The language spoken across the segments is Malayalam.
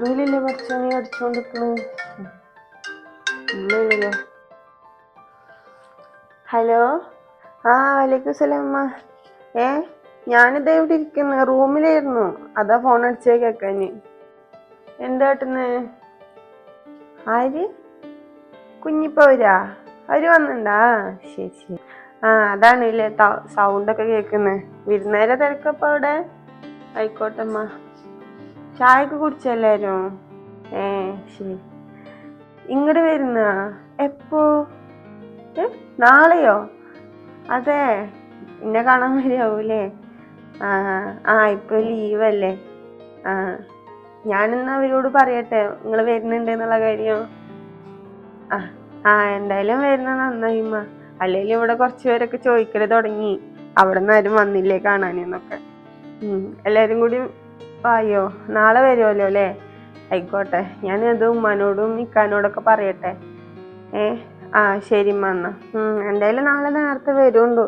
മൊബൈലില്ലേ പഠിച്ചാണി അടിച്ചോണ്ടിരിക്കണു? ഉമ്മയാണല്ലോ ഹലോ? ആ വലൈക്കും സലാം ഏ ഞാനിതാ ഇവിടെ ഇരിക്കുന്നു. റൂമിലായിരുന്നു. അതാ ഫോൺ അടിച്ചേ കേക്കാൻ എന്താ ഏട്ടന് ആര്? കുഞ്ഞിപ്പവരാ? അവർ വന്നിണ്ടാ? ശരി ആ അതാണ് ഇല്ലേ സൗണ്ട് ഒക്കെ കേൾക്കുന്നത് വിരുന്നേരെ തിരക്കപ്പോ അവിടെ? ആയിക്കോട്ടെ അമ്മ ചായ ഒക്കെ കുടിച്ചെല്ലാരും ഏ ശരി. ഇങ്ങോട്ട് വരുന്ന? എപ്പോ? നാളെയോ? അതെ എന്നെ കാണാൻ വരികയാവൂലേ ആ ആ ഇപ്പൊ ലീവല്ലേ. ആ ഞാനിന്ന് അവരോട് പറയട്ടെ നിങ്ങൾ വരുന്നുണ്ട് എന്നുള്ള കാര്യം. ആ ആ എന്തായാലും വരുന്ന നന്നായി അല്ലെങ്കിൽ ഇവിടെ കുറച്ച് പേരൊക്കെ ചോദിക്കൽ തുടങ്ങി. അവിടെ നിന്ന് ആരും വന്നില്ലേ കാണാനെന്നൊക്കെ എല്ലാവരും കൂടി വായോ നാളെ വരുമല്ലോ അല്ലേ? ആയിക്കോട്ടെ ഞാൻ അത് ഉമ്മാനോടും ഇക്കാനോടൊക്കെ പറയട്ടെ. ഏ ആ ശരി ഉം എന്തായാലും നാളെ നേരത്തെ വരുണ്ടു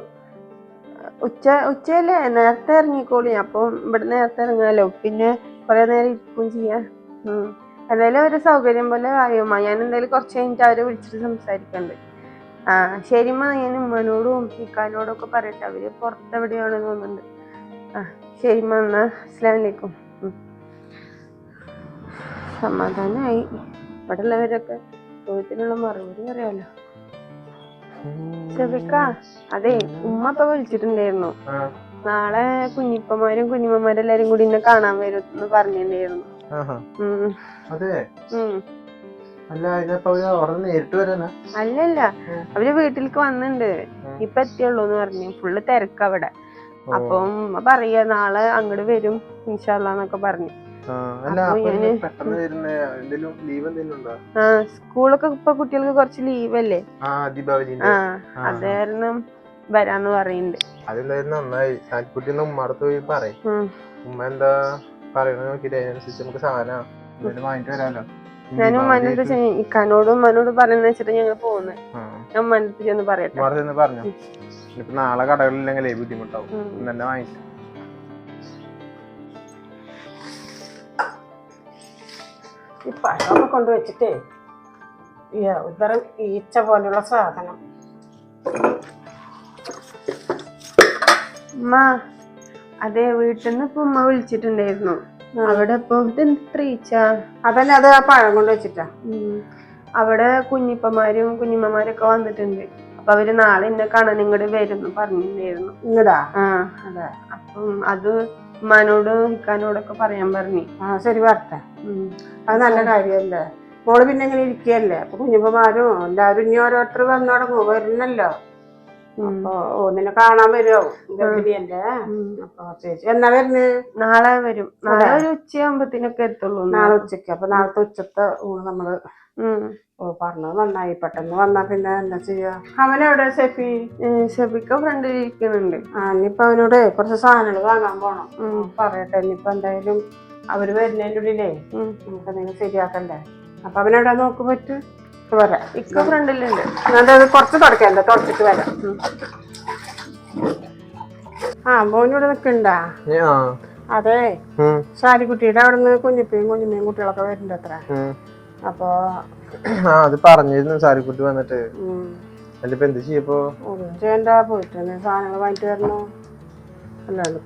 ഉച്ച ഉച്ചയല്ലേ? നേരത്തെ ഇറങ്ങിക്കോളി. അപ്പം ഇവിടെ നേരത്തെ ഇറങ്ങാലോ. പിന്നെ കുറേ നേരം ഇരിക്കും ചെയ്യാം എന്തായാലും ഒരു സൗകര്യം പോലെ ആയോമ്മ ഞാൻ എന്തായാലും കുറച്ച് കഴിഞ്ഞിട്ട് അവരെ വിളിച്ചിട്ട് സംസാരിക്കണ്ട്. ആ ശരിമ്മ ഞാൻ ഉമ്മനോടും ഇക്കാനോടും ഒക്കെ പറയട്ടെ. അവർ പുറത്തെവിടെയാണെന്ന് തോന്നുന്നുണ്ട്. ആ. ശരിമ്മ മന്ന അസ്ലാമലൈക്കും സമാധാനമായി ഇവിടെ ഉള്ളവരൊക്കെ ചോദ്യത്തിനുള്ള മറുപടി പറയാലോ ചെറുക്ക അതെ ഉമ്മ ഇപ്പൊ വിളിച്ചിട്ടുണ്ടായിരുന്നു. നാളെ കുഞ്ഞിപ്പന്മാരും കുഞ്ഞിമ്മമാരും എല്ലാരും കൂടി എന്നെ കാണാൻ വരും എന്ന് പറഞ്ഞിട്ടുണ്ടായിരുന്നു അല്ലല്ല. അവർ വീട്ടിലേക്ക് വന്നിണ്ട്. ഉം. ഇപ്പൊ എത്തിയുള്ളൂ എന്ന് പറഞ്ഞു. ഫുള്ള് തിരക്ക് അവിടെ. ഓ. അപ്പം ഉമ്മ പറയാ നാളെ അങ്ങോട്ട് വരും ഇൻഷാല്ലാന്നൊക്കെ പറഞ്ഞു. ആ, സ്കൂളൊക്കെ ഇപ്പൊ കുട്ടികൾക്ക് കുറച്ച് ലീവല്ലേ ആ അതായിരുന്നു. അത് കാരണം വരാന്ന് പറയുന്നുണ്ട് അതെന്തായാലും നന്നായി. പോയി പറയും. ഉമ്മ എന്താ പറയണത് നോക്കിട്ട് അതിനനുസരിച്ച് നമുക്ക് സാധനം എന്തെങ്കിലും വാങ്ങിട്ട് വരാലോ. ഞാൻ ഉമ്മാനോട് ഇക്കാനോടും ഉമ്മാനോടും പറയുന്ന വെച്ചിട്ട് ഞങ്ങൾ പോകുന്നത് ഞാൻ ചെന്ന് പറയട്ടെ. പറഞ്ഞു. ഇനിയിപ്പോ നാളെ കടകളില്ലെങ്കിലേ ബുദ്ധിമുട്ടാവും. ഇന്ന് തന്നെ വാങ്ങിച്ചു ഈ പഴമൊക്കെ കൊണ്ടുവച്ചിട്ടേ ഉദരം ഈച്ച പോലുള്ള സാധനം. ഉമ്മ അതെ വീട്ടിൽ നിന്ന് ഇപ്പൊ ഉമ്മ വിളിച്ചിട്ടുണ്ടായിരുന്നു. അവിടെ ഇപ്പൊ അതന്നെ അത് ആ പഴം കൊണ്ട് വെച്ചിട്ടാ അവിടെ കുഞ്ഞിപ്പമാരും കുഞ്ഞിമ്മമാരും ഒക്കെ വന്നിട്ടുണ്ട്. അപ്പൊ അവർ നാളെ എന്നെ കാണാൻ ഇങ്ങോട്ട് വരും പറഞ്ഞിട്ടുണ്ടായിരുന്നു. ഇങ്ങടാ? ആ. അതെ. അപ്പം അത് ഉമ്മാനോട് ഇക്കാനോടൊക്കെ പറയാൻ പറഞ്ഞു. ആ ശരി വരട്ടെ. അത് നല്ല കാര്യല്ലേ? മോൾ പിന്നെ ഇങ്ങനെ ഇരിക്കുകയല്ലേ? അപ്പൊ കുഞ്ഞുപ്പമാരും എല്ലാവരും ഇനി ഓരോരുത്തർ വന്നു തുടങ്ങും. വരുന്നല്ലോ ഉം. അപ്പൊ ഒന്നിനെ കാണാൻ വരുമോ ഗർഭിണിയല്ലേ. അപ്പൊ ചേച്ചി എന്നാ വരുന്നത് നാളെ വരും. നാളെ ഒരു ഉച്ചയാകുമ്പത്തിനൊക്കെ എത്തുള്ളൂ. നാളെ ഉച്ചയ്ക്ക് അപ്പൊ നാളത്തെ ഉച്ചത്തെ ഊണ് നമ്മൾ. ഓ പറഞ്ഞത് നന്നായി പെട്ടെന്ന് വന്നാ പിന്നെ എന്താ ചെയ്യാ? അവനെവിടെ സെഫി? ഷെഫിക്ക് ഫ്രണ്ട് ഇരിക്കുന്നുണ്ട്. ആ ഇനിയിപ്പൊ അവനോട് കുറച്ച് സാധനങ്ങൾ വാങ്ങാൻ പോണം. പറയട്ടെ ഇനിയിപ്പൊ എന്തായാലും അവർ വരുന്നതിന്റെ ഉള്ളിലേ നമുക്ക് എന്തെങ്കിലും ശരിയാക്കണ്ടേ? അപ്പൊ അവനെവിടെ നോക്ക് പറ്റു. വരാം. ഇക്ക ഫ്രണ്ടിലുണ്ട് അത് കുറച്ച് തുടക്കണ്ട തുടച്ചിട്ട് വരാം. ആ മോനിവിടെ നിക്കണ്ടാ ആ. അതെ. സാരി കുട്ടിയുടെ അവിടെ നിന്ന് കുഞ്ഞിപ്പയും കുഞ്ഞിമ്മയും കുട്ടികളൊക്കെ വരുന്നുണ്ട് അത്ര. അപ്പൊ ആ അത് പറഞ്ഞിരുന്നു സാരിക്കുട്ടി വന്നിട്ട്. അതിലിപ്പോ എന്ത് ചെയ്യപ്പോ ഒന്നും ചെയ്യണ്ട പോയിട്ട് എന്തെങ്കിലും സാധനങ്ങൾ വാങ്ങിട്ട് വരണോ? അല്ലാണ്ട്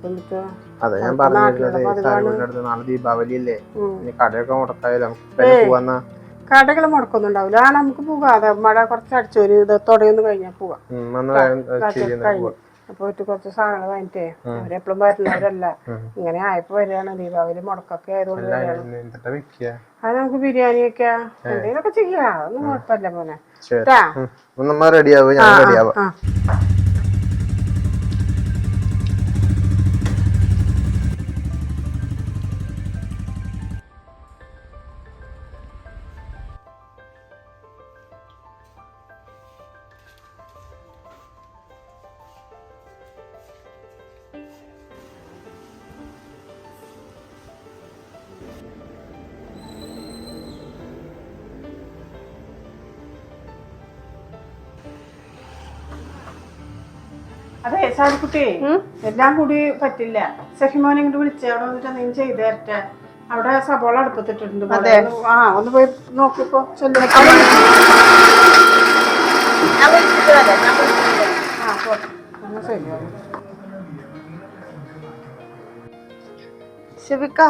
അതെ ഞാൻ പറഞ്ഞിരുന്നത്. സാരിക്കുട്ടിയുടെ അടുത്ത് നാളെ ദീപാവലി അല്ലേ ഇനി കടയൊക്കെ മുടക്കായാലും. പോവാന്നാ. കടകൾ മുടക്കൊന്നുണ്ടാവില്ല ആ നമുക്ക് പോകാതെ മഴ കുറച്ച് അടിച്ചൊരു ഇത് തുടങ്ങുന്ന കഴിഞ്ഞാൽ പോവാം. കഴിഞ്ഞു. പോയിട്ട് കുറച്ച് സാധനങ്ങൾ വാങ്ങിട്ടേ അവരെപ്പോഴും വരുന്നവരല്ല. ഇങ്ങനെ ആയപ്പോ വരികയാണ് ദീപാവലി മുടക്കൊക്കെ ആയതുകൊണ്ട് അത് നമുക്ക് ബിരിയാണി ഒക്കെ എന്തെങ്കിലുമൊക്കെ ചെയ്യാം. അതൊന്നും കുഴപ്പമില്ല മോനെ. റെഡിയാവും ഞാൻ റെഡിയാവാം. സാരിക്കുട്ടി എല്ലാം കൂടി പറ്റില്ല. സഹിമോനെ ഇങ്ങോട്ട് വിളിച്ചേ അവിടെ വന്നിട്ട് എന്തെങ്കിലും ചെയ്തു തരട്ടെ. അവിടെ സബോള അടുപ്പത്തിട്ടുണ്ട് അതെ. ആ ഒന്ന് പോയി നോക്കിപ്പോ ചെല്ലു. ആ പോട്ടെ. എന്നാ ശരിയാവും ഷെബിക്ക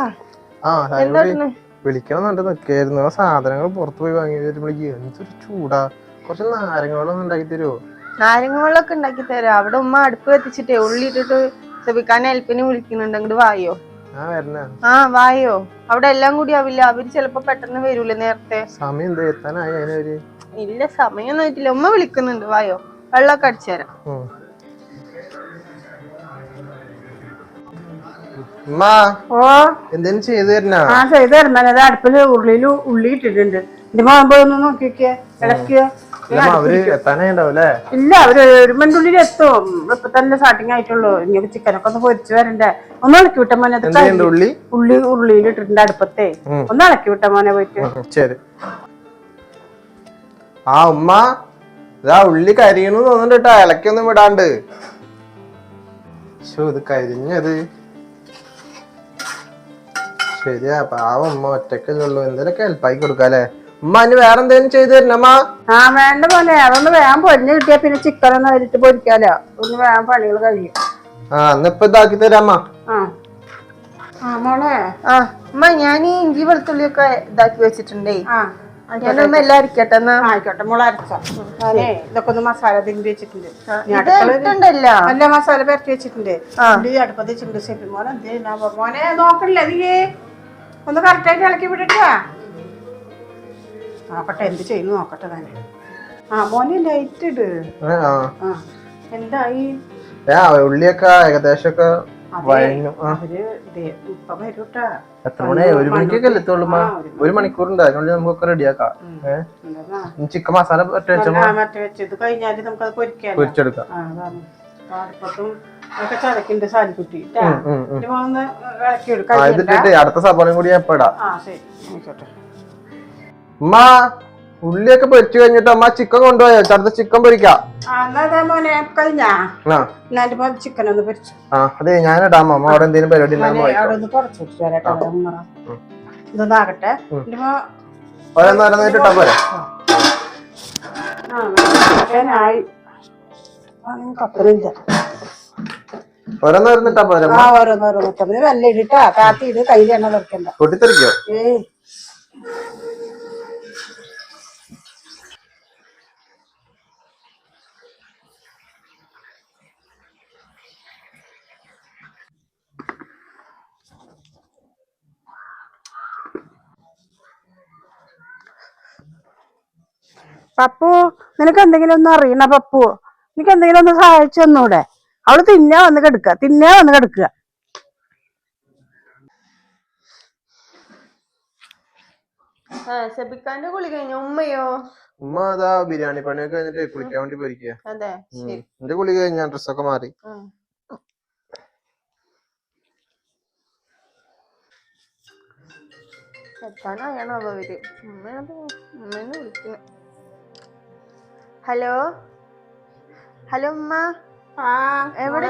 വിളിക്കണമെന്നുണ്ട് നിൽക്കായിരുന്നു. ആ സാധനങ്ങൾ പുറത്ത് പോയി വാങ്ങി വരുമ്പോഴേക്ക് എന്തൊരു ചൂടാ. കുറച്ച് നാരങ്ങകളൊന്നും ഉണ്ടാക്കി തരുമോ നാരങ്ങ വെള്ളമൊക്കെ ഉണ്ടാക്കി തരാം. അവിടെ ഉമ്മ അടുപ്പ് കത്തിച്ചിട്ടേ ഉള്ളി ഇട്ടിട്ട് ഷെബിക്കാനെ ഹെൽപ്പിന് വിളിക്കുന്നുണ്ട്. അങ്ങോട്ട് വായോ? ആ വായോ? അവിടെ എല്ലാം കൂടി ആവില്ല. അവർ ചെലപ്പോ പെട്ടെന്ന് വരൂലേ നേരത്തെ? സമയം ഇല്ല സമയം ആയിട്ടില്ല. ഉമ്മ വിളിക്കുന്നുണ്ട്. വായോ? വെള്ളമൊക്കെ അടിച്ചു തരാം. അടുപ്പിൽ ഉള്ളിൽ ഉള്ളി ഇട്ടിട്ടുണ്ട്. എന്റെ മാകുമ്പോ ഒന്ന് നോക്കിക്കേ. ഇളക്കിയ. അവർ ഇല്ല അവർ ഒരു മണിക്കുള്ളിൽ എത്തും ഇപ്പൊ തന്നെ സ്റ്റാർട്ടിങ് ആയിട്ടുള്ളൂ. ഇനി ചിക്കനൊക്കെ ഒന്ന് പൊരിച്ചു വരണ്ടേ. ഒന്ന് ഇളക്കി വിട്ട മോനെ ഉള്ളി? ഉള്ളി ഉള്ളിയിൽ ഇട്ടിട്ടുണ്ട് അടുപ്പത്തെ. ഒന്ന് ഇളക്കി വിട്ട മോനെ പോയിട്ട്. ശരി. ആ ഉമ്മ ഇതാ ഉള്ളി കരിയണു തോന്നുന്നുണ്ട് ഇളക്കിയൊന്നും വിടാണ്ട്. ശോ ഇത് കരിഞ്ഞത്. ശരിയാ പാവം ഉമ്മ ഒറ്റക്കല്ലേ ഉള്ളൂ. എന്തേലൊക്കെ ഹെൽപ്പായി കൊടുക്കാല്ലേ? ഉമ്മ അതിന് വേറെ എന്തെങ്കിലും ചെയ്തു തരണമ്മ ആ വേണ്ട പോലെ അതൊന്ന് വേഗം പൊരിഞ്ഞ് കിട്ടിയാ പിന്നെ ചിക്കൻ ഒന്ന് അരിട്ട് പൊരിക്കാലോ. ഒന്ന് വേഗം പണികൾ കഴിയും. ആ എന്നിപ്പൊ ഇതാക്കി തരാമ്മ ആ. ആ മോളെ. ആ അമ്മ ഞാൻ ഈ ഇഞ്ചി വെളുത്തുള്ളിയൊക്കെ ഇതാക്കി വെച്ചിട്ടുണ്ടേ. ആ. ഞാനൊന്ന് എല്ലാം അരിക്കട്ടെ എന്നാ? ആയിക്കോട്ടെ മോളെ അരച്ചോ. ഞാനേ ഇതൊക്കെ ഒന്ന് മസാല തിരുമ്പി വെച്ചിട്ടുണ്ട്. ഞാൻ ഇത് ഇട്ടുണ്ടല്ല. നല്ല മസാല പരത്തി വെച്ചിട്ടുണ്ട്. ആ. അടുപ്പത്ത് വെച്ചിട്ടുണ്ട്. മോനെ എന്ത് ചെയ്യുന്നാ? മോനെ നോക്കണില്ല നീ ഒന്ന് കറക്റ്റായിട്ട് ഇളക്കി വിട്ടിട്ടാ നോക്കട്ടെ എന്ത് ചെയ്യുന്നു നോക്കട്ടെ തന്നെ ആ മോനെ ലൈറ്റ് ഇട്. ആ. എന്തായി? ഉള്ളിയൊക്കെ എത്ര മണിയായി? ഒരു മണിക്കൊക്കെ എത്തുള്ളൂ ഉമ്മ? ആ, ഒരു ഒരു മണിക്കൂറുണ്ട്. അതിനുള്ളിൽ നമുക്കൊക്കെ റെഡിയാക്കാം. ഏഹ് ചിക്കൻ മസാല മറ്റേ പൊരിച്ചെടുക്കാം. അടുത്ത സവാളയും കൂടി ഞാൻ ഇപ്പൊ ഇടാം. ഉമ്മ ഉള്ളിയൊക്കെ പൊരിച്ചു കഴിഞ്ഞിട്ട് അമ്മ ചിക്കൻ കൊണ്ടുപോയോ? അടുത്ത ചിക്കൻ പൊരിക്കാം? ചിക്കൻ ഒന്ന് പൊരിച്ചു. ആ അതെ ഞാൻ ഇടാം അമ്മ. അവിടെ എന്തെങ്കിലും പരിപാടി ഓരോന്നായിട്ട് ഇട്ടാ പോരെ? കപ്പലില്ല. ഓരോന്ന് ഓരോന്ന് ഇട്ടാ പോരെ ഓരോന്നോരോന്നിട്ട് വെല്ല ഇടിട്ടാ. കാത്തി ഇട് കയ്യിൽ എണ്ണ വെക്കണ്ട പൊട്ടിത്തെറിക്കോ? ഏയ്. പപ്പു നിനക്ക് എന്തെങ്കിലും ഒന്നും അറിയണ പപ്പു. നിനക്ക് എന്തെങ്കിലും ഒന്ന് സഹായിച്ചു തന്നൂടെ. അവൾ തിന്നാ വന്ന് കിടക്കുക തിന്നാ വന്ന് കിടക്കുക ശബിക്കാന്റെ കുളി കഴിഞ്ഞു? ഉമ്മയോ? ഉമ്മ അതാ ബിരിയാണി പണിയൊക്കെ കഴിഞ്ഞിട്ട് കുളിക്കാൻ വേണ്ടി പോയിരിക്കുക അതെ ശരി. എന്റെ കുളി കഴിഞ്ഞ ഡ്രസ്സൊക്കെ മാറി. എത്താനായാണ് അവ അവർ ഉമ്മയാണ്? ഉമ്മേനെ വിളിക്കുന്നു. ഹലോ? ഹലോ ഉമ്മ? ആ എവിടെ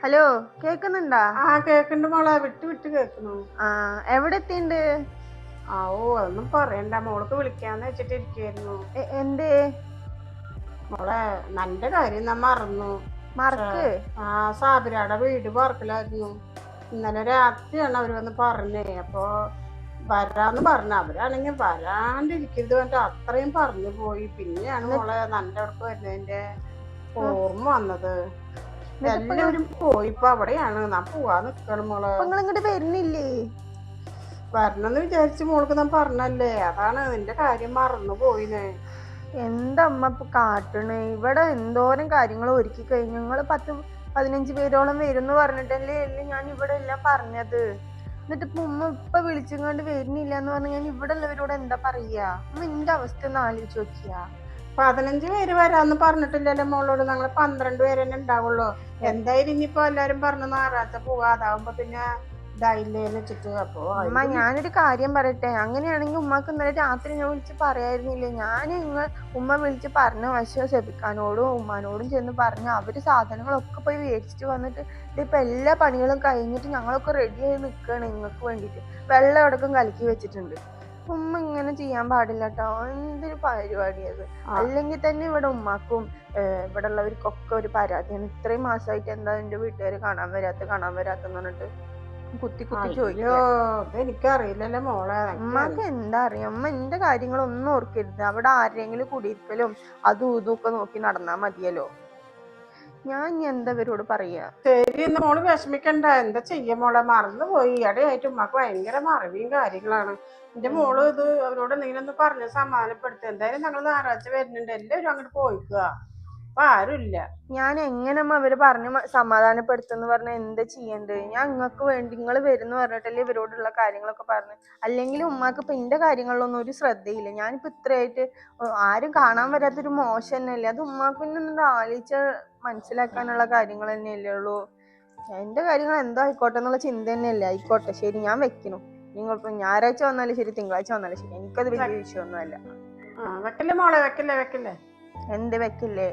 ഹലോ കേക്കുന്നുണ്ടാ? ആ കേക്കണ്ട് മോളെ. വിട്ട് വിട്ട് കേക്കുന്നു. ആ എവിടെ എത്തിണ്ട് ആ ഓ അതൊന്നും പറയണ്ട. മോൾക്ക് വിളിക്കാന്ന് വെച്ചിട്ട് ഇരിക്കായിരുന്നു എന്തേ? മോളെ നല്ല കാര്യം ഞാൻ മറന്നു. മറക്ക്? ആ സാബിരയുടെ വീട് പറക്കലായിരുന്നു ഇന്നലെ രാത്രിയാണ് അവർ വന്ന് പറഞ്ഞേ. അപ്പൊ വരാന്ന് പറഞ്ഞു. അവരാണെങ്കിൽ വരാണ്ടിരിക്കരുത് പറഞ്ഞിട്ട് അത്രയും പറഞ്ഞു പോയി. പിന്നെയാണ് മോളെ നല്ല അടുത്ത് വരുന്നതിന്റെ ഓർമ്മ വന്നത്. എല്ലാവരും പോയി. ഇപ്പൊ അവിടെയാണ്. ഞാൻ പോവാൻ നിക്കണം മോളെ. ഇങ്ങോട്ട് വരുന്നില്ലേ? വരണമെന്ന് വിചാരിച്ച് മോൾക്ക് ഞാൻ പറഞ്ഞല്ലേ. അതാണ് നിന്റെ കാര്യം മറന്നു പോയിനെ എന്താ അമ്മ ഇപ്പൊ കാട്ടണേ? ഇവിടെ എന്തോരം കാര്യങ്ങൾ ഒരുക്കി കഴിഞ്ഞു. നിങ്ങൾ പത്ത് പതിനഞ്ച് പേരോളം വരും എന്ന് പറഞ്ഞിട്ടല്ലേ അല്ലേ ഞാൻ ഇവിടെ എല്ലാം പറഞ്ഞത്. എന്നിട്ട് ഇപ്പൊ ഉമ്മ ഇപ്പൊ വിളിച്ചുകൊണ്ട് വരുന്നില്ല എന്ന് പറഞ്ഞ ഞാൻ ഇവിടെ ഉള്ളവരോട് എന്താ പറയാ? എന്റെ അവസ്ഥ ഒന്ന് ആലോചിച്ച് നോക്കിയാ. പതിനഞ്ച് പേര് വരാന്ന് പറഞ്ഞിട്ടില്ലല്ലോ മോളോട്. ഞങ്ങൾ പന്ത്രണ്ട് പേര് തന്നെ ഉണ്ടാവുള്ളൂ. എന്തായാലും ഇനിയിപ്പോ എല്ലാരും പറഞ്ഞു നാറാത്ത പോവാ അതാവുമ്പോ പിന്നെ ഉമ്മ ഞാനൊരു കാര്യം പറയട്ടെ. അങ്ങനെയാണെങ്കിൽ ഉമ്മക്ക് ഇന്നലെ രാത്രി ഞാൻ വിളിച്ച് പറയായിരുന്നില്ലേ? ഞാൻ നിങ്ങൾ ഉമ്മ വിളിച്ച് പറഞ്ഞ പക്ഷേ സെബിക്കാനോടും ഉമ്മാനോടും ചെന്ന് പറഞ്ഞു അവർ സാധനങ്ങളൊക്കെ പോയി മേടിച്ചിട്ട് വന്നിട്ട് ഇതിപ്പോ എല്ലാ പണികളും കഴിഞ്ഞിട്ട് ഞങ്ങളൊക്കെ റെഡി ആയി നിൽക്കുകയാണ് നിങ്ങൾക്ക് വേണ്ടിയിട്ട് വെള്ളം അടക്കം കലക്കി വെച്ചിട്ടുണ്ട്. ഉമ്മ ഇങ്ങനെ ചെയ്യാൻ പാടില്ല കേട്ടോ എന്തൊരു പരിപാടിയത്. അല്ലെങ്കിൽ തന്നെ ഇവിടെ ഉമ്മാക്കും ഇവിടെ ഉള്ളവർക്കൊക്കെ ഒരു പരാതിയാണ്. ഇത്രയും മാസമായിട്ട് എന്താ എന്റെ വീട്ടുകാർ കാണാൻ വരാത്ത കാണാൻ വരാത്തെന്ന് പറഞ്ഞിട്ട്. കുത്തി കുത്തി ചോദിക്കും എനിക്കറിയില്ലല്ലോ മോളെ ഉമ്മാക്ക് എന്താ അറിയാം ഉമ്മ എന്റെ കാര്യങ്ങളൊന്നും ഓർക്കരുത്. അവിടെ ആരെങ്കിലും കുടിയിരിക്കലും അതും ഇതും ഒക്കെ നോക്കി നടന്നാ മതിയല്ലോ. ഞാൻ ഇനി എന്താ ഇവരോട് പറയാ? ശരി മോൾ വിഷമിക്കണ്ട. എന്താ ചെയ്യ മോളെ? മറന്നു പോയി ഇടയായിട്ട് ഉമ്മക്ക് ഭയങ്കര മറവിയും കാര്യങ്ങളാണ്. എന്റെ മോൾ ഇത് അവരോട് എന്തെങ്കിലും ഒന്ന് പറഞ്ഞ് സമാധാനപ്പെടുത്തുക എന്തായാലും ഞങ്ങൾ ഞായറാഴ്ച വരുന്നുണ്ട്. എല്ലാവരും അങ്ങോട്ട് പോയിക്കുക. അപ്പൊ ആരുമില്ല ഞാൻ എങ്ങനെ അവർ പറഞ്ഞ് സമാധാനപ്പെടുത്തുന്നു പറഞ്ഞാൽ പറഞ്ഞ എന്താ ചെയ്യേണ്ടത് ഞാൻ നിങ്ങൾക്ക് വേണ്ടി നിങ്ങൾ വരുന്നു പറഞ്ഞിട്ടല്ലേ ഇവരോടുള്ള കാര്യങ്ങളൊക്കെ പറഞ്ഞു. അല്ലെങ്കിൽ ഉമ്മാക്ക് ഇപ്പൊ എന്റെ കാര്യങ്ങളിലൊന്നും ഒരു ശ്രദ്ധയില്ല. ഞാനിപ്പോ ഇത്രയായിട്ട് ആരും കാണാൻ വരാത്തൊരു മോശം തന്നെയല്ലേ അത് ഉമ്മാക്ക് പിന്നെ ആലോചിച്ച മനസ്സിലാക്കാനുള്ള കാര്യങ്ങൾ തന്നെയല്ലേ ഉള്ളൂ. എന്റെ കാര്യങ്ങൾ എന്തോ ആയിക്കോട്ടെ എന്നുള്ള ചിന്ത തന്നെയല്ലേ. ആയിക്കോട്ടെ ശരി ഞാൻ വെക്കുന്നു. നിങ്ങളിപ്പോ ഞായറാഴ്ച വന്നാലും ശരി തിങ്കളാഴ്ച വന്നാലും ശരി. എനിക്കത് വലിയ വിഷയമൊന്നുമല്ല. വെക്കല്ലേ മോളെ? വെക്കല്ലേ വെക്കല്ലേ? എന്ത് വെക്കില്ലേ?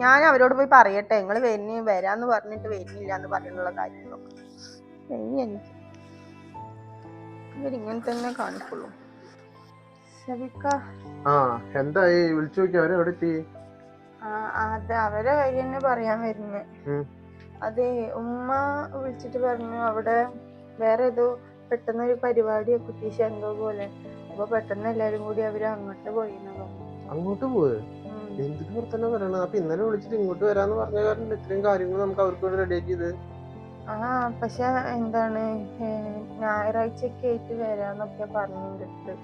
ഞാൻ അവരോട് പോയി പറയട്ടെ. നിങ്ങൾ വരുന്ന വരാന്ന് പറഞ്ഞിട്ട് വരുന്നില്ല എന്ന് പറഞ്ഞിട്ടുള്ള കാര്യങ്ങളൊക്കെ. ഇനി എനിക്ക് ഇവരിങ്ങനെ തന്നെ കാണിക്കുള്ളൂ. ആ എന്തായി? വിളിച്ചു നോക്കി അവരെ എവിടെ എത്തി? അത് അവരെ കൈ തന്നെ പറയാൻ വരുന്നു. അതെ ഉമ്മ വിളിച്ചിട്ട് പറഞ്ഞു അവിടെ വേറെ ഏതോ പെട്ടെന്ന് ഒരു പരിപാടി കുട്ടീശ എന്തോ പോലെ. അപ്പൊ പെട്ടെന്ന് എല്ലാരും കൂടി അവർ അങ്ങോട്ട് പോയി അങ്ങോട്ട് പോയി? ഉം. എന്തിനു പുറത്തന്നെ പറയണ? അപ്പൊ ഇന്നലെ വിളിച്ചിട്ട് ഇങ്ങോട്ട് വരാന്ന് പറഞ്ഞ കാരണം ഇത്രയും കാര്യങ്ങൾ നമുക്ക് അവർക്ക് വേണ്ടി റെഡി ആക്കിയത്. ആ പക്ഷെ എന്താണ് ഞായറാഴ്ചയൊക്കെ ആയിട്ട് വരാന്നൊക്കെ പറഞ്ഞിട്ട്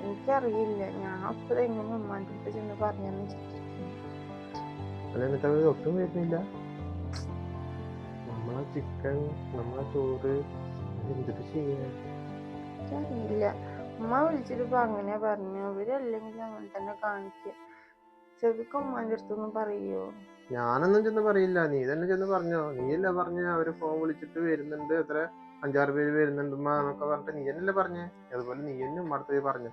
എനിക്കറിയില്ല. ഞാൻ അപ്പത് എങ്ങനെ ഉമ്മാന്റെ അടുത്ത് ചെന്ന് പറഞ്ഞെന്ന് അവർ ഒട്ടും വരുന്നില്ല. നമ്മളെ ചിക്കൻ നമ്മളെ ചോറ് എന്തിട്ട് ചെയ്യാ എനിക്കറിയില്ല. ഉമ്മ വിളിച്ചിട്ട് ഇപ്പൊ അങ്ങനെ പറഞ്ഞു. ഇവരല്ലെങ്കിൽ അങ്ങനെ തന്നെ കാണിക്കുക ചെവിക്ക് അടുത്തൊന്നും പറയോ? ഞാനൊന്നും ചെന്ന് പറയില്ല. നീ തന്നെ ചെന്ന് പറഞ്ഞോ. നീയല്ലേ പറഞ്ഞ? അവർ ഫോൺ വിളിച്ചിട്ട് വരുന്നുണ്ട്. എത്ര അഞ്ചാറ് പേര് വരുന്നുണ്ട് ഉമ്മ എന്നൊക്കെ പറഞ്ഞിട്ട് നീ തന്നെയല്ലേ പറഞ്ഞേ? അതുപോലെ നീ തന്നെ ഉമ്മടുത്ത് പറഞ്ഞു.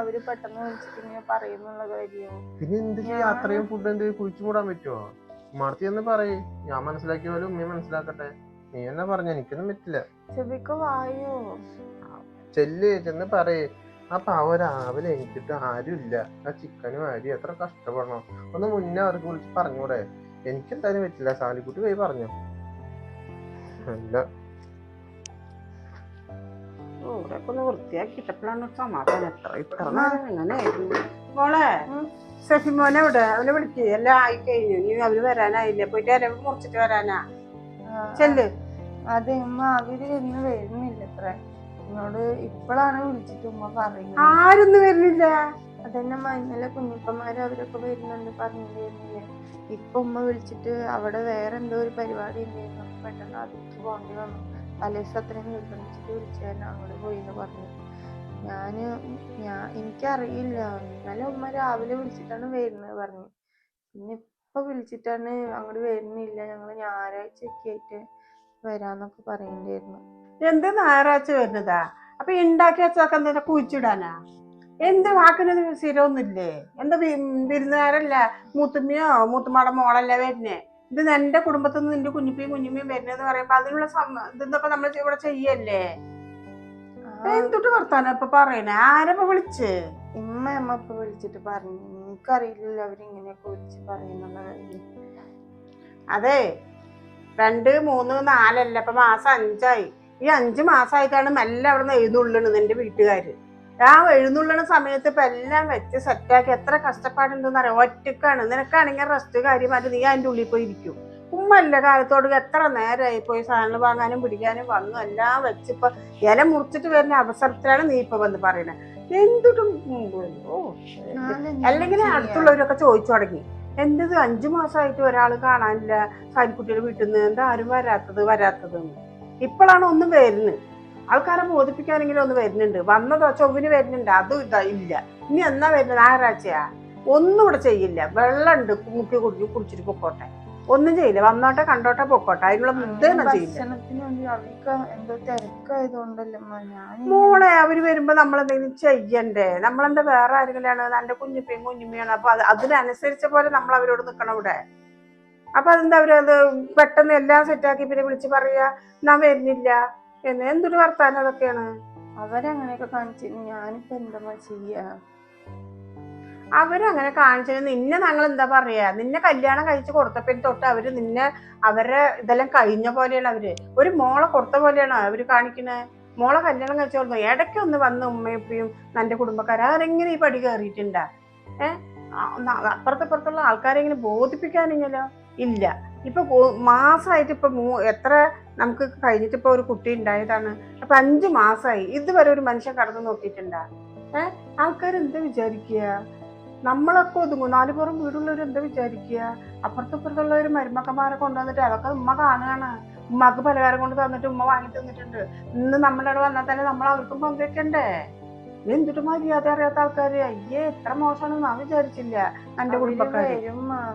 അവർ പെട്ടെന്ന് വിളിച്ചിട്ട് പറയുന്നുള്ള കാര്യം. പിന്നെ എന്ത് ചെയ്യാ? അത്രയും ഫുഡ് എന്ത് കുഴിച്ചു കൂടാൻ പറ്റുമോ ഉമ്മടുത്ത് ചെന്ന് പറയേ. ഞാൻ മനസ്സിലാക്കിയ പോലെ ഉമ്മയെ മനസ്സിലാക്കട്ടെ. നീ തന്നെ പറഞ്ഞ. എനിക്കൊന്നും പറ്റില്ല. ചെവിക്ക് വായോ? ചെല്ല്. ചെന്ന് പറയേ. അപ്പൊ അവ രാവിലെ എനിക്കിട്ട് ആരുമില്ല ആ ചിക്കനും അരി എത്ര കഷ്ടപ്പെടണം. ഒന്ന് മുന്നേ അവർക്ക് വിളിച്ച് പറഞ്ഞൂടെ. എനിക്കെന്തായാലും പറ്റില്ല. സാലിക്കുട്ടി പോയി പറഞ്ഞു. അല്ല. ഇവിടെയൊക്കെ ഒന്ന് വൃത്തിയാക്കിയിട്ടപ്പോഴാണ് ഒരു സമാധാനം? എത്ര ഇത്ര നേരം എങ്ങനെയായിരുന്നു മോളെ ഉം. സഫി മോനെ ഇവിടെ അവനെ വിളിക്ക്. എല്ലാം ആയി കഴിഞ്ഞു ഇനി അവർ വരാനായില്ലേ? പോയിട്ട് അരവ് മുറിച്ചിട്ട് വരാനാ? ആ, ചെല്ല്. അതെ അവർ ഇന്ന് വരുന്നില്ല അത്ര എന്നോട് ഇപ്പോഴാണ് വിളിച്ചിട്ട് ഉമ്മ പറയുന്നത്. ആരൊന്നും വരുന്നില്ല. അതന്നെ ഇന്നലെ കുഞ്ഞിപ്പന്മാര് അവരൊക്കെ വരുന്നുണ്ട് പറഞ്ഞില്ലേ ഇപ്പൊ ഉമ്മ വിളിച്ചിട്ട് അവിടെ വേറെ എന്തോ ഒരു പരിപാടി ഉണ്ടായിരുന്നു. പെട്ടെന്ന് അതിലേക്ക് പോകേണ്ടി വന്നു. തലേദിവസം അത്രയും നിർബന്ധിച്ചിട്ട് വിളിച്ചാൽ അങ്ങോട്ട് പോയി എന്ന് പറഞ്ഞു. ഞാൻ ഞാൻ എനിക്കറിയില്ല. ഇന്നലെ ഉമ്മ രാവിലെ വിളിച്ചിട്ടാണ് വരുന്നത് പറഞ്ഞു. പിന്നെ ഇപ്പൊ വിളിച്ചിട്ടാണ് അങ്ങോട്ട് വരുന്നില്ല. ഞങ്ങൾ ഞായറാഴ്ച ഒക്കെ ആയിട്ട് വരാന്നൊക്കെ പറയണ്ടായിരുന്നു. എന്ത് ഞായറാഴ്ച വരുന്നതാ? അപ്പൊ ഉണ്ടാക്കി വെച്ചതൊക്കെ എന്താ കുഴിച്ചിടാനാ? എന്ത് വാക്കിന് സ്ഥിരമൊന്നുമില്ലേ? എന്താ വിരുന്നുകാരല്ല മൂത്തുമ്മയോ മൂത്തുമ്മയുടെ മോളല്ലേ വരുന്നേ? ഇത് എന്റെ കുടുംബത്തിൽ നിന്ന് നിന്റെ കുഞ്ഞിപ്പിയും കുഞ്ഞിമ്മയും വരുന്നതെന്ന് പറയുമ്പോ അതിനുള്ള ഇതൊക്കെ നമ്മൾ ഇവിടെ ചെയ്യല്ലേ? എന്തുട്ട് വർത്താനം ഇപ്പൊ പറയണേ? ആരപ്പ വിളിച്ച്? ഇമ്മ അമ്മ ഇപ്പൊ വിളിച്ചിട്ട് പറഞ്ഞു. എനിക്കറിയില്ലല്ലോ അവരിങ്ങനെയൊക്കെ വിളിച്ച് പറയുന്നുള്ള അതെ. രണ്ട് മൂന്ന് നാലല്ല. ഇപ്പൊ മാസം അഞ്ചായി. ഈ അഞ്ചു മാസമായിട്ടാണ് മെല്ലെ അവിടെ നിന്ന് എഴുന്നള്ളണത് എന്റെ വീട്ടുകാർ ആ എഴുന്നുള്ളണ സമയത്ത് ഇപ്പൊ എല്ലാം വെച്ച് സെറ്റാക്കി എത്ര കഷ്ടപ്പാടുണ്ടെന്ന് അറിയാം ഒറ്റക്കാണ്. നിനക്കാണെങ്കിൽ റെസ്റ്റ് കാര്യമായിട്ട് നീ അതിന്റെ ഉള്ളിൽ പോയി ഇരിക്കും. ഉമ്മല്ല കാലത്തോട് എത്ര നേരമായി പോയി സാധനങ്ങൾ വാങ്ങാനും പിടിക്കാനും വന്നു എല്ലാം വെച്ചിപ്പോ ഇല മുറിച്ചിട്ട് വരുന്ന അവസരത്തിലാണ് നീ ഇപ്പൊ വന്ന് പറയണത് എന്തുട്ടും അല്ലെങ്കിൽ? അടുത്തുള്ളവരൊക്കെ ചോദിച്ചു തുടങ്ങി. എന്തത് അഞ്ചു മാസമായിട്ട് ഒരാൾ കാണാനില്ല. സാരിക്കുട്ടിയുടെ വീട്ടിൽ നിന്ന് എന്താ ആരും വരാത്തത്? വരാത്തത് ഇപ്പോഴാണ് ഒന്നും വരുന്നത് ആൾക്കാരെ ബോധിപ്പിക്കാനെങ്കിലും ഒന്ന് വരുന്നുണ്ട്. വന്നതോ ചൊവ്വിന് വരുന്നുണ്ട്. അതും ഇതാ ഇല്ല. ഇനി എന്നാ വരുന്നത്? ഞായറാഴ്ചയാ ഒന്നും ഇവിടെ ചെയ്യില്ല. വെള്ളമുണ്ട്. മുക്കി കുടിച്ച് കുടിച്ചിട്ട് പൊക്കോട്ടെ. ഒന്നും ചെയ്യില്ല. വന്നോട്ടെ കണ്ടോട്ടെ പൊക്കോട്ടെ. അതിനുള്ള മോളെ അവർ വരുമ്പോ നമ്മൾ എന്തെങ്കിലും ചെയ്യണ്ടേ? നമ്മളെന്താ വേറെ ആരെങ്കിലാണ് എന്റെ കുഞ്ഞിപ്പയും കുഞ്ഞുമ്മയാണ് അപ്പൊ അത് അതിനനുസരിച്ച പോലെ നമ്മൾ അവരോട് നിക്കണം ഇവിടെ. അപ്പൊ അതെന്താ അവർ അത് പെട്ടെന്ന് എല്ലാം സെറ്റാക്കി പിന്നെ വിളിച്ച് പറയാ ഞാൻ വരുന്നില്ല. എന്ന് എന്തൊരു വർത്താനം അതൊക്കെയാണ്. അവരങ്ങനെയൊക്കെ കാണിച്ചു ഞാനിപ്പോ എന്താ ചെയ്യാ? അവരങ്ങനെ കാണിച്ചത് നിന്നെ ഞങ്ങൾ എന്താ പറയാ? നിന്നെ കല്യാണം കഴിച്ച് കൊടുത്തപ്പോൾ തൊട്ട് അവർ നിന്നെ അവരെ ഇതെല്ലാം കഴിഞ്ഞ പോലെയാണ് അവർ. ഒരു മോളെ കൊടുത്ത പോലെയാണ് അവർ കാണിക്കണേ? മോളെ കല്യാണം കഴിച്ചു കൊടുത്തു ഇടയ്ക്ക് ഒന്ന് വന്ന് ഉമ്മയപ്പയും എന്റെ കുടുംബക്കാർ ആരെങ്കിലും ഈ പടി കയറിയിട്ടുണ്ടാ ഏഹ് അപ്പുറത്തപ്പുറത്തുള്ള ആൾക്കാരെങ്കിലും ബോധിപ്പിക്കാനില്ലല്ലോ. ഇല്ല. ഇപ്പൊ കോ- മാസമായിട്ട് ഇപ്പൊ മൂ- എത്ര നമുക്ക് കഴിഞ്ഞിട്ട് ഇപ്പൊ ഒരു കുട്ടി ഉണ്ടായതാണ്. അപ്പൊ അഞ്ചു മാസമായി ഇതുവരെ ഒരു മനുഷ്യൻ കടന്നു നോക്കിയിട്ടുണ്ടാ? ഏഹ് ആൾക്കാർ എന്താ വിചാരിക്കുക നമ്മളൊക്കെ ഒതുങ്ങും. നാല് പുറം വീടുള്ളവർ എന്താ വിചാരിക്കുക അപ്പുറത്തപ്പുറത്തുള്ളവർ മരുമക്കന്മാരെ കൊണ്ടുവന്നിട്ട് അതൊക്കെ ഉമ്മ കാണുകയാണ്. ഉമ്മക്ക് പലഹാരം കൊണ്ട് തന്നിട്ട് ഉമ്മ വാങ്ങി തന്നിട്ടുണ്ട്. ഇന്ന് നമ്മുടെ വന്നാൽ തന്നെ നമ്മൾ അവർക്കും പങ്കുവെക്കണ്ടേ? എന്തിട്ട് മര്യാദ അറിയാത്ത ആൾക്കാര്? അയ്യേ എത്ര മോശമാണ് ഞാൻ വിചാരിച്ചില്ല. എന്റെ കുടുംബക്കാര്.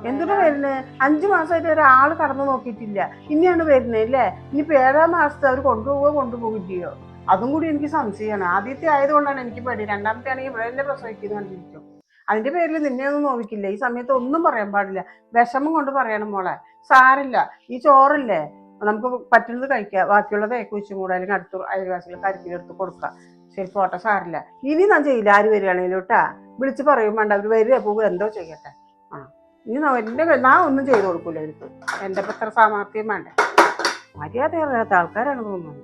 എന്തിനാ വരുന്നത് അഞ്ചു മാസമായിട്ട് ഒരാൾ കടന്നു നോക്കിയിട്ടില്ല. ഇനിയാണ് വരുന്നത് അല്ലേ ഇനിയിപ്പോ ഏഴാം മാസത്തെ അവർ കൊണ്ടുപോവുക കൊണ്ടുപോകില്ലയോ അതും കൂടി എനിക്ക് സംശയമാണ്. ആദ്യത്തെ ആയതുകൊണ്ടാണ് എനിക്ക് പേടി. രണ്ടാമത്തെ ആണെങ്കിൽ ഇവിടെ തന്നെ പ്രസവിക്കുന്നു കണ്ടിരിക്കും. അതിന്റെ പേരിൽ നിന്നെ ഒന്നും നോവിക്കില്ല. ഈ സമയത്ത് ഒന്നും പറയാൻ പാടില്ല. വിഷമം കൊണ്ട് പറയണം മോളെ. സാരില്ല ഈ ചോറില്ലേ? നമുക്ക് പറ്റുന്നത് കഴിക്കുക ബാക്കിയുള്ളത് കുഴിച്ചും കൂടെ അല്ലെങ്കിൽ അടുത്ത അയൽവാസികൾ കരിക്കിലെടുത്ത് കൊടുക്കുക ശരി പോട്ടെ സാറില്ല ഇനി ഞാൻ ചെയ്യില്ല ആര് വരികയാണെങ്കിലും കേട്ടാ വിളിച്ച് പറയും വേണ്ട അവർ വരിക പോകുക എന്തോ ചെയ്യട്ടെ. ആ ഇനി എന്റെ ഞാൻ ഒന്നും ചെയ്തു കൊടുക്കൂല എനിക്ക് എന്റെ ഇപ്പം ഇത്ര സാമർത്ഥ്യം വേണ്ടേ. മര്യാദ ഇല്ലാത്ത ആൾക്കാരാണ് തോന്നുന്നത്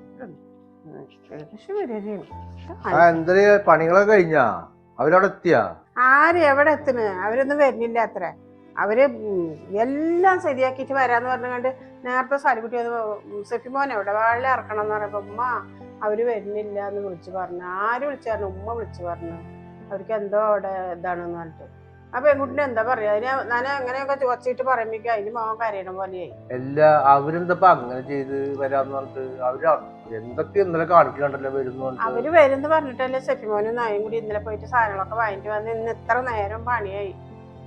പണികളൊക്കെ കഴിഞ്ഞാ? അവരവിടെ എത്തിയാ? ആര് എവിടെ എത്തുന്നു? അവരൊന്നും വരുന്നില്ല അത്ര. അവർ എല്ലാം ശരിയാക്കിയിട്ട് വരാന്ന് പറഞ്ഞുകൊണ്ട് നേരത്തെ സാലിക്കുട്ടി സെഫിമോൻ എവിടെ വാഴ ഇറക്കണം എന്ന് പറയുമ്പോ ഉമ്മ അവർ വരുന്നില്ല എന്ന് വിളിച്ചു പറഞ്ഞു. ആര് വിളിച്ചു പറഞ്ഞു? ഉമ്മ വിളിച്ചു പറഞ്ഞു. അവർക്ക് എന്തോ അവിടെ ഇതാണെന്ന് പറഞ്ഞിട്ട്. ആ പെൺകുട്ടിനെ എന്താ പറയാ? അതിന് ഞാൻ അങ്ങനെയൊക്കെ ചോദിച്ചിട്ട് പറയുമ്പോഴേക്കും അതിന് മോൻ കരയണ പോലെയായി. എല്ലാ അവരെന്തപ്പോ അങ്ങനെ ചെയ്ത് വരാന്ന് പറഞ്ഞിട്ട്? അവർ എന്തൊക്കെ ഇന്നലെ കാണിക്കണ്ടല്ലോ വരുന്നു അവർ വരുന്ന് പറഞ്ഞിട്ടല്ലേ സെഫിമോനും നായും കൂടി ഇന്നലെ പോയിട്ട് സാധനങ്ങളൊക്കെ വാങ്ങിട്ട് വന്ന് ഇന്ന് ഇത്ര നേരം പണിയായി.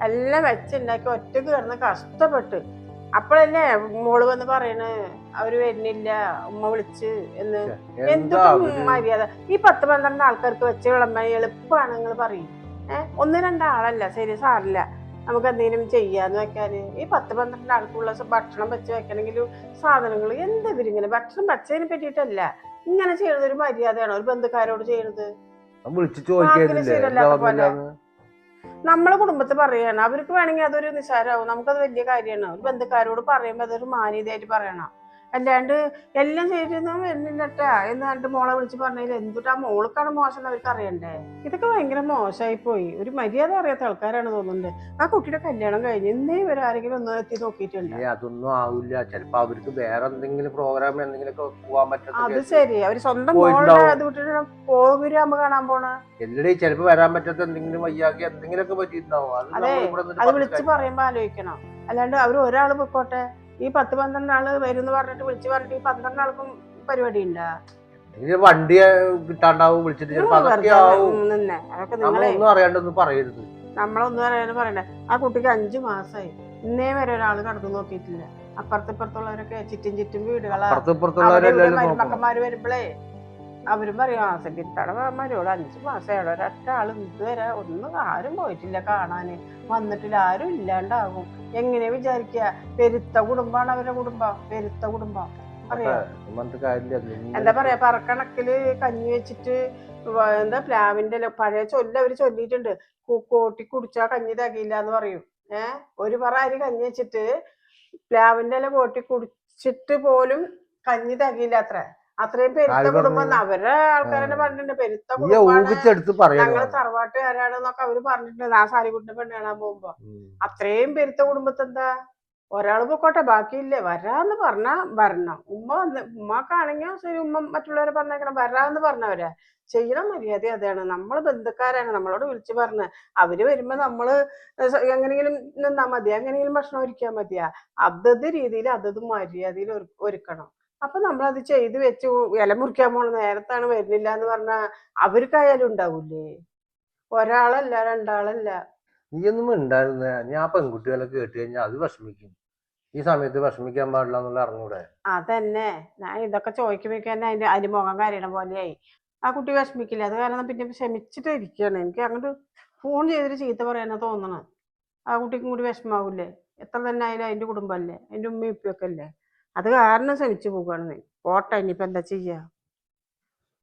എല്ലാം വെച്ചുണ്ടാക്കി ഒറ്റയ്ക്ക് കയറുന്ന കഷ്ടപ്പെട്ട്. അപ്പോഴല്ലേ മോൾ വന്ന് പറയണ്? അവർ വരുന്നില്ല ഉമ്മ വിളിച്ച് എന്ന്. എന്താ മര്യാദ. ഈ പത്ത് പന്ത്രണ്ട് ആൾക്കാർക്ക് വെച്ച വിളമ്പാൻ എളുപ്പമാണ് നിങ്ങൾ പറയും. ഏഹ് ഒന്ന് രണ്ടാളല്ല ശരി സാറില്ല. നമുക്ക് എന്തെങ്കിലും ചെയ്യാന്ന് വെക്കാന്. ഈ പത്ത് പന്ത്രണ്ട് ആൾക്കുള്ള ഭക്ഷണം വെച്ച് വെക്കണമെങ്കിലും സാധനങ്ങൾ എന്താ ഇവരിങ്ങനെ ഭക്ഷണം വെച്ചതിനെ പറ്റിയിട്ടല്ല. ഇങ്ങനെ ചെയ്യുന്നത് ഒരു മര്യാദയാണ്? ഒരു ബന്ധുക്കാരോട് പോലെ. നമ്മളെ കുടുംബത്തിൽ പറയണം. അവർക്ക് വേണമെങ്കിൽ അതൊരു നിസാരമാവും നമുക്കത് വലിയ കാര്യമാണ്. ഒരു ബന്ധുക്കാരോട് പറയുമ്പോ അതൊരു മാന്യതയായിട്ട് പറയണം. അല്ലാണ്ട് എല്ലാം ചെയ്തിരുന്നു വരുന്നില്ലട്ടാ. എന്ന് പറഞ്ഞിട്ട് മോളെ വിളിച്ച് പറഞ്ഞതിൽ എന്തുട്ടാ മോൾക്കാണ് മോശം അവർക്ക് അറിയണ്ടേ? ഇതൊക്കെ ഭയങ്കര മോശമായി പോയി ഒരു മര്യാദ അറിയാത്ത ആൾക്കാരാണ് തോന്നുന്നുണ്ട്. ആ കുട്ടിയുടെ കല്യാണം കഴിഞ്ഞ് ഇന്നേ ഇവർ ആരെങ്കിലും ഒന്ന് എത്തി നോക്കിയിട്ടുണ്ട്. അതൊന്നും ആവില്ല. ചിലപ്പോ അവർക്ക് വേറെ എന്തെങ്കിലും പ്രോഗ്രാം എന്തെങ്കിലും ഒക്കെ പറ്റും അത് ശരി. അവർ സ്വന്തം മോളുടെ. അത് വിട്ടിട്ട് പോകുരാകുമ്പോ കാണാൻ പോണ? എല്ലടി ചിലപ്പോ വരാൻ പറ്റാത്ത എന്തെങ്കിലും വയ്യാക്കി എന്തെങ്കിലുമൊക്കെ പറ്റിയിട്ടുണ്ടാവും. അത് വിളിച്ച് പറയുമ്പോ ആലോചിക്കണം. അല്ലാണ്ട് അവർ ഒരാൾ പൊക്കോട്ടെ? ഈ പത്ത് പന്ത്രണ്ട് ആൾ വരും എന്ന് പറഞ്ഞിട്ട് വിളിച്ചു പറഞ്ഞിട്ട് ഈ പന്ത്രണ്ട് ആൾക്കും പരിപാടി ഉണ്ടാ വണ്ടി കിട്ടാണ്ടാവും വിളിച്ചിട്ട് അറിയാണ്ടൊന്നും പറയരുത്. നമ്മളൊന്നും അറിയാനും പറയണ്ട. ആ കുട്ടിക്ക് അഞ്ചു മാസമായി ഇന്നേ വരെ ഒരാൾ കടന്നു നോക്കിയിട്ടില്ല. അപ്പുറത്തിപ്പുറത്തുള്ളവരൊക്കെ ചുറ്റും ചുറ്റും വീടുകളാ. മക്കന്മാര് വരുമ്പളേ ഇപ്പുറത്തുള്ളവരെല്ലാവരും മരുമക്കന്മാര് വരുമ്പോഴേ അവരും പറയും ആ സെബിത്തട അഞ്ച് അഞ്ചു മാസമായുള്ള ഒരൊറ്റ ആൾ ഇതുവരെ ഒന്നും ആരും പോയിട്ടില്ല കാണാൻ വന്നിട്ടില്ല ആരും ഇല്ലാണ്ടാകും. എങ്ങനെ വിചാരിക്കുക പെരുത്ത കുടുംബമാണ് അവരുടെ കുടുംബം പെരുത്ത കുടുംബം. എന്താ പറയാ പറക്കണക്കിൽ കഞ്ഞി വെച്ചിട്ട് എന്താ പ്ലാവിന്റെ പഴയ ചൊല്ല അവർ ചൊല്ലിയിട്ടുണ്ട്. കൂക്കോട്ടി കോട്ടി കുടിച്ചാ കഞ്ഞി തകയില്ല എന്ന് പറയും. ഏഹ് ഒരു പറ അരി കഞ്ഞി വെച്ചിട്ട് പ്ലാവിന്റെ ഇല കോട്ടി കുടിച്ചിട്ട് പോലും കഞ്ഞി തകയില്ല അത്ര അത്രയും പെരുത്ത കുടുംബം അവരെ ആൾക്കാരെന്നെ പറഞ്ഞിട്ടുണ്ട്. പെരുത്ത കുടുംബമാണ്. ഞങ്ങൾ തറവാട്ടുകാരാണെന്നൊക്കെ അവർ പറഞ്ഞിട്ടുണ്ട്. ആ സാലിക്കുട്ടിനെ പെണ്ണ് കാണാൻ പോകുമ്പോ. അത്രയും പെരുത്ത കുടുംബത്തെന്താ? ഒരാൾ പൊക്കോട്ടെ ബാക്കിയില്ലേ? വരാന്ന് പറഞ്ഞാ വരണം. ഉമ്മ വന്ന് ഉമ്മക്കാണെങ്കിൽ ശരി ഉമ്മ മറ്റുള്ളവരെ പറഞ്ഞേക്കണം. വരാന്ന് പറഞ്ഞവരെ. ചെയ്യണം മര്യാദ അതാണ്. നമ്മൾ ബന്ധുക്കാരാണ്. നമ്മളോട് വിളിച്ചു പറഞ്ഞ്. അവർ വരുമ്പോ നമ്മൾ എങ്ങനെങ്കിലും എങ്ങനെയെങ്കിലും നിന്നാ മതിയാ എങ്ങനെയെങ്കിലും ഭക്ഷണം ഒരുക്കിയാ മതിയാ. അതത് രീതിയിൽ അതത് മര്യാദയിൽ ഒരു- ഒരുക്കണം. അപ്പൊ നമ്മളത് ചെയ്ത് വെച്ച് ഇല മുറിക്കാൻ പോണ നേരത്താണ് വരുന്നില്ല എന്ന് പറഞ്ഞാൽ അവർക്കായാലും ഉണ്ടാവൂലേ? ഒരാളല്ല രണ്ടാളല്ല. നീ ഒന്നും ഉണ്ടായിരുന്ന ഞാൻ പെൺകുട്ടികളെ കേട്ട് കഴിഞ്ഞാൽ അത് വിഷമിക്കും. ഈ സമയത്ത് വിഷമിക്കാൻ പാടില്ല എന്നുള്ള അറിഞ്ഞൂടെ? അതന്നെ. ഞാൻ ഇതൊക്കെ ചോദിക്കുമ്പോഴേക്കും തന്നെ അതിന്റെ അതിന്റെ മുഖം കരയണ പോലെയായി. ആ കുട്ടി വിഷമിക്കില്ല? അത് കാരണം പിന്നെ ക്ഷമിച്ചിട്ട് ഇരിക്കുകയാണ് എനിക്ക് അങ്ങോട്ട് ഫോൺ ചെയ്തിട്ട് ചീത്ത പറയാനാ തോന്നണം ആ കുട്ടിക്കും കൂടി വിഷമാവൂലേ എത്ര തന്നെ ആയാലും അതിന്റെ കുടുംബമല്ലേ അതിന്റെ ഉമ്മയും ഉപ്പയൊക്കെ അല്ലേ? അത് കാരണം ശ്രമിച്ചു പോകുകയാണ് പോട്ടെ ഇനിയിപ്പോൾ എന്താ ചെയ്യാ?